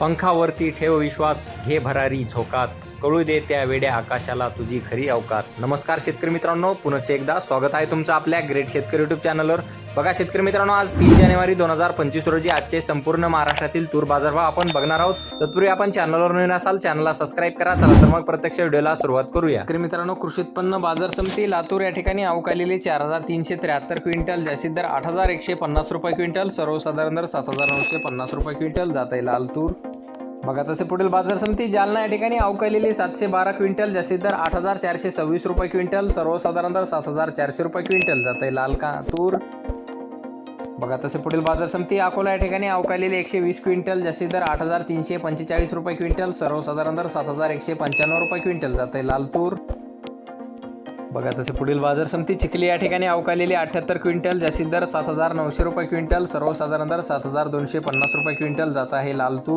पंखावरती ठेव विश्वास घे भरारी झोकात. कळू दे त्या वेड्या आकाशाला तुझी खरी अवकात. नमस्कार शेतकरी मित्रांनो पुनश्च एकदा स्वागत आहे तुमचं आपल्या ग्रेट शेतकरी युट्यूब चॅनलवर बघा शेतकरी मित्रांनो आज तीन जानेवारी दोन हजार पंचवीस रोजी आजचे संपूर्ण महाराष्ट्रातील तूर बाजारभाव आपण बघणार आहोत. तत्पूर्वी आपण चॅनलवर नवीन असाल चॅनलला सबस्क्राईब करा. चला तर मग प्रत्यक्ष व्हिडिओला सुरुवात करूया. शेतकरी मित्रांनो कृषी उत्पन्न बाजार समिती लातूर या ठिकाणी अवकालेले चार हजार तीनशे त्र्याहत्तर क्विंटल जास्तीत दर आठ हजार एकशे पन्नास रुपये क्विंटल सर्वसाधारण दर सात हजार नऊशे पन्नास रुपये क्विंटल जात आहे लाल तूर. बघा तसे पुढील बाजार समिती जालना या ठिकाणी अवकालेली सातशे बारा क्विंटल जास्तीत दर आठ हजार चारशे सव्वीस रुपये क्विंटल सर्वसाधारण दर सात हजार चारशे रुपये क्विंटल. जात आहे लाल का? तूर. बघा तसे पुढील बाजार समिती अकोला या ठिकाणी अवकालेली एकशे वीस क्विंटल जास्तीत दर आठ हजार तीनशे पंचेचाळीस रुपये क्विंटल सर्वसाधारण दर सात हजार एकशे पंच्याण्णव रुपये क्विंटल. जात आहे लाल तूर. बघा तसे पुढील बाजार समिती चिखली या ठिकाणी अवकालेली अठ्याहत्तर क्विंटल जास्तीत दर सात हजार नऊशे रुपये क्विंटल सर्वसाधारण दर सात हजार दोनशे पन्नास रुपये क्विंटल. जात आहे लाल तूर.